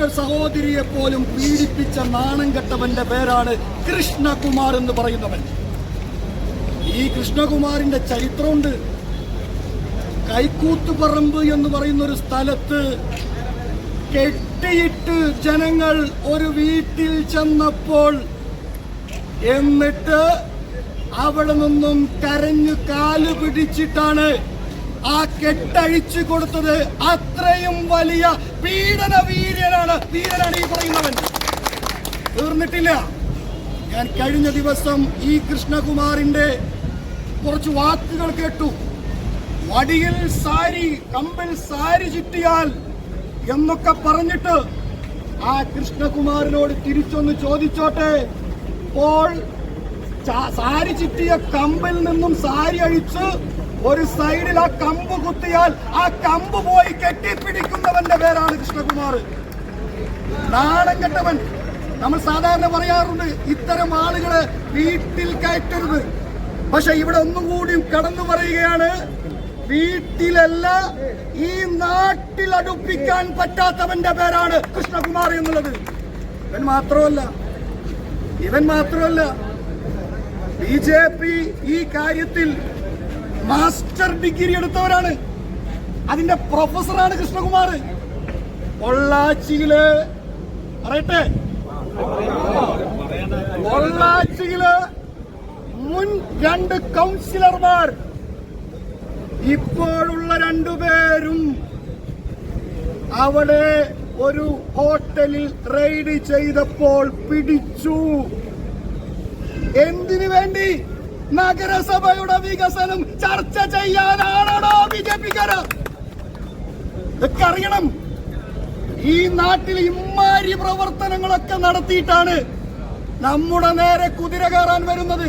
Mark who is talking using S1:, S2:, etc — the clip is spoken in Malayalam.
S1: പാവപ്പെട്ട സഹോദരിയെ പോലും പീഡിപ്പിച്ച നാണം കെട്ടവന്റെ പേരാണ് കൃഷ്ണകുമാർ എന്ന് പറയുന്നവൻ. ഈ കൃഷ്ണകുമാറിന്റെ ചരിത്രമുണ്ട്. കൈക്കൂത്തുപറമ്പ് എന്ന് പറയുന്ന ഒരു സ്ഥലത്ത് കെട്ടിയിട്ട് ജനങ്ങൾ ഒരു വീട്ടിൽ ചെന്നപ്പോൾ എന്നിട്ട് അവിടെ നിന്നും കരഞ്ഞു കാൽ പിടിച്ചിട്ടാണ് ആ കെട്ടഴിച്ചു കൊടുത്തത് അത്രയും വലിയ പീഡന വീര്യനാണ് വീരനാണ് ഈ പറയുന്നവൻ. തീർന്നിട്ടില്ല. ഞാൻ കഴിഞ്ഞ ദിവസം ഈ കൃഷ്ണകുമാറിന്റെ കുറച്ച് വാക്കുകൾ കേട്ടു. വടിയിൽ സാരി കമ്പിൽ സാരി ചുറ്റിയാൽ എന്നൊക്കെ പറഞ്ഞിട്ട് ആ കൃഷ്ണകുമാറിനോട് തിരിച്ചൊന്ന് ചോദിച്ചോട്ടെ. ഇപ്പോൾ ചാ- സാരി ചുറ്റിയ കമ്പിൽ നിന്നും സാരി അഴിച്ച് ഒരു സൈഡിൽ ആ കമ്പ് കുത്തിയാൽ ആ കമ്പ് പോയി കെട്ടിപ്പിടിക്കുന്നവന്റെ പേരാണ് കൃഷ്ണകുമാർ. നാണം കെട്ടവൻ. നമ്മൾ സാധാരണ പറയാറുണ്ട് ഇത്തരം ആളുകളെ വീട്ടിൽ കയറ്റരുത്. പക്ഷെ ഇവിടെ ഒന്നും കൂടിയും കടന്നു പറയുകയാണ് വീട്ടിലല്ല ഈ നാട്ടിൽ അടുപ്പിക്കാൻ പറ്റാത്തവന്റെ പേരാണ് കൃഷ്ണകുമാർ എന്നുള്ളത്. ഇവൻ മാത്രമല്ല ഇവൻ മാത്രമല്ല ബി ജെ പി ഈ കാര്യത്തിൽ മാസ്റ്റർ ഡിഗ്രി എടുത്തവരാണ്. അതിന്റെ പ്രൊഫസറാണ് കൃഷ്ണകുമാർ. പൊള്ളാച്ചിയിൽ. പറയട്ടെ? പൊള്ളാച്ചിയിൽ മുൻ രണ്ട് കൗൺസിലർമാർ ഇപ്പോഴുള്ള രണ്ടുപേരും അവിടെ ഒരു ഹോട്ടലിൽ റെയ്ഡ് ചെയ്തപ്പോൾ പിടിച്ചു. എന്തിനു വേണ്ടി? നഗരസഭയുടെ വികസനം ചർച്ച ചെയ്യാനാണോ ബി ജെ പിക്കാര് അറിയണം. ഈ നാട്ടിൽ ഇമ്മാരി പ്രവർത്തനങ്ങളൊക്കെ നടത്തിയിട്ടാണ് നമ്മുടെ നേരെ കുതിര കയറാൻ വരുന്നത്.